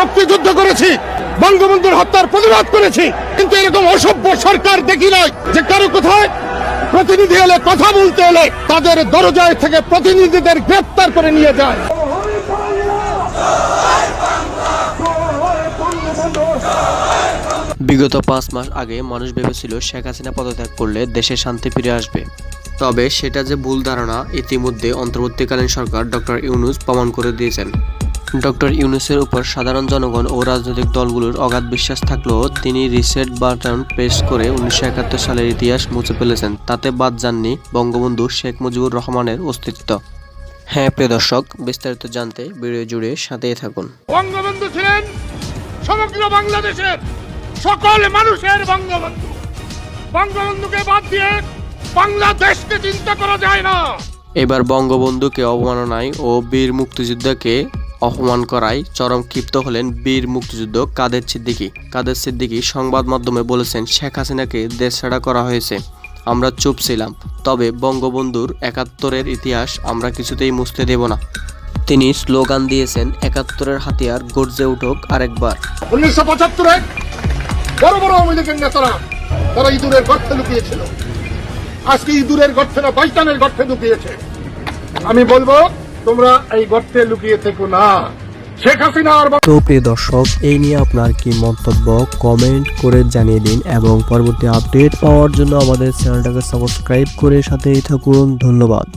মুক্তিযুদ্ধ করেছি, বঙ্গবন্ধুর হত্যার প্রতিবাদ করেছি, কিন্তু এরকম অসভ্য সরকার দেখি নাই যে কারও কোথায় প্রতিনিধি এলে, কথা বলতে এলে তাদের দরজায় থেকে প্রতিনিধিদের গ্রেপ্তার করে নিয়ে যায়। বিগত পাঁচ মাস আগে মানুষ ভেবেছিল শেখ হাসিনা পদত্যাগ করলে দেশে শান্তি ফিরে আসবে। তবে সেটা যে ভুল ধারণা ইতিমধ্যে অন্তর্বর্তীকালীন সরকার ডক্টর ইউনুস প্রমাণ করে দিয়েছেন। ডক্টর ইউনুসের উপর সাধারণ জনগণ ও রাজনৈতিক দলগুলোর অগাধ বিশ্বাস থাকলেও তিনি রিসেট বাটন প্রেস করে উনিশশো একাত্তর সালের ইতিহাস মুছে ফেলেছেন। তাতে বাদ যাননি বঙ্গবন্ধু শেখ মুজিবুর রহমানের অস্তিত্ব। হ্যাঁ প্রিয় দর্শক বিস্তারিত জানতে ভিডিও জুড়ে সাথেই থাকুন। বঙ্গবন্ধু ছিলেন সমগ্র বাংলাদেশের সকল মানুষের বঙ্গবন্ধু। বঙ্গবন্ধুকে বাদ দিয়ে বাংলাদেশকে চিন্তা করা যায় না। এবার বঙ্গবন্ধুকে অবমাননায় ও বীর মুক্তিযোদ্ধাকে অপমান করায় চরম ক্ষিপ্ত হলেন বীর মুক্তিযুদ্ধ কাদের সিদ্দিকী। কাদের সিদ্দিকী সংবাদ মাধ্যমে বলেছেন, শেখ হাসিনাকে দেশ ছাড়া করা হয়েছে। আমরা চুপ ছিলাম। তবে বঙ্গবন্ধুর একাত্তরের ইতিহাস আমরা কিছুতেই মুছতে দেব না। তিনি স্লোগান দিয়েছেন, একাত্তরের হাতিয়ার গর্জে উঠুক আরেকবার। উনিশশো পঁচাত্তরে বড় বড় আওয়ামী লীগের নেতারা, তারা ইঁদুরের লুকিয়েছিল। আজকে ইঁদুরের না লুকিয়েছে। আমি বলব তোমরা এই গর্তে লুকিয়ে থেকো না। শেখ তো প্রিয় দর্শক, এই নিয়ে আপনার কি মন্তব্য? কমেন্ট করে জানিয়ে দিন এবং পরবর্তী আপডেট পাওয়ার জন্য আমাদের চ্যানেলটাকে সাবস্ক্রাইব করে সাথেই থাকুন। ধন্যবাদ।